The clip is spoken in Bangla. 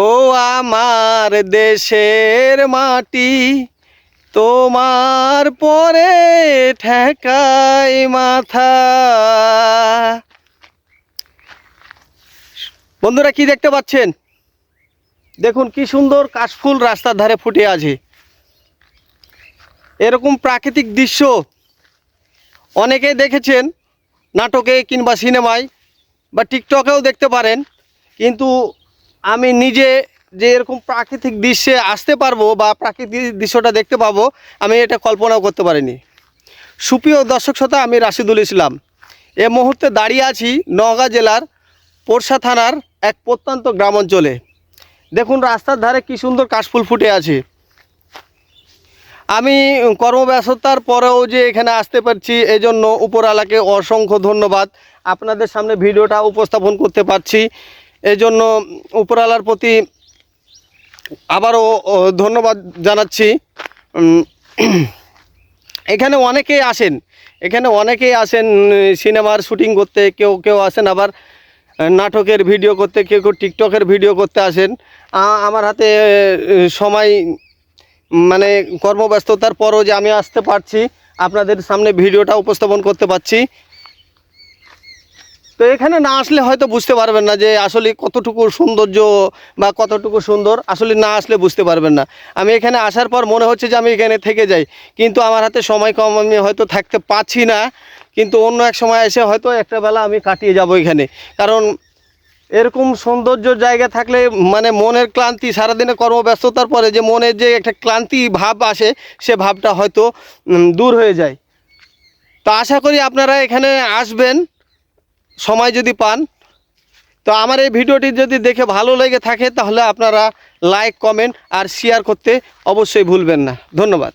ও আমার দেশের মাটি, তোমার পরে ঠেকাই মাথা। বন্ধুরা কি দেখতে পাচ্ছেন? দেখুন কি সুন্দর কাশফুল রাস্তার ধারে ফুটে আছে। এরকম প্রাকৃতিক দৃশ্য অনেকে দেখেছেন, নাটকে কিংবা সিনেমায় বা টিকটকেও দেখতে পারেন, কিন্তু আমি নিজে যে এরকম প্রাকৃতিক দৃশ্যে আসতে পারব বা প্রাকৃতিক দৃশ্যটা দেখতে পাবো, আমি এটা কল্পনাও করতে পারিনি। সুপ্রিয় দর্শক শ্রোতা, আমি রাশিদুল ইসলাম। এ মুহূর্তে দাঁড়িয়ে আছি নওগাঁ জেলার পোরশা থানার এক প্রত্যন্ত গ্রাম অঞ্চলে দেখুন রাস্তার ধারে কি সুন্দর কাশফুল ফুটে আছে। আমি কর্মব্যস্ততার পরেও যে এখানে আসতে পারছি, এজন্য উপরওয়ালাকে অসংখ্য ধন্যবাদ। আপনাদের সামনে ভিডিওটা উপস্থাপন করতে পারছি। এজন্য উপরওয়ালার প্রতি আবারও ধন্যবাদ জানাচ্ছি। এখানে অনেকেই আসেন, এখানে অনেকেই আসেন, সিনেমার শুটিং করতে, কেউ কেউ আসেন আবার, নাটকের ভিডিও করতে, কেউ কেউ টিকটকের ভিডিও করতে আসেন। আমার হাতে সময় মানে কর্মব্যস্ততার পরও যে আমি আসতে পারছি, আপনাদের সামনে ভিডিওটা উপস্থাপন করতে পারছি। তো এখানে না আসলে হয়তো বুঝতে পারবেন না যে আসলে কতটুকু সৌন্দর্য বা কতটুকু সুন্দর আসলে না আসলে বুঝতে পারবেন না। আমি এখানে আসার পর মনে হচ্ছে যে আমি এখানে থেকে যাই। কিন্তু আমার হাতে সময় কম, আমি হয়তো থাকতে পারছি না। কিন্তু অন্য এক সময় এসে হয়তো একটা বেলা আমি কাটিয়ে যাব এখানে। কারণ এরকম সৌন্দর্য জায়গা থাকলে মানে মনের ক্লান্তি সারাদিনে কর্মব্যস্ততার পরে যে মনের যে একটা ক্লান্তি ভাব আসে, সে ভাবটা হয়তো দূর হয়ে যায়। তো আশা করি আপনারা এখানে আসবেন। সময় যদি পান, তো আমার এই ভিডিওটি যদি দেখে ভালো লেগে থাকে, তাহলে আপনারা লাইক কমেন্ট আর শেয়ার করতে অবশ্যই ভুলবেন না। ধন্যবাদ।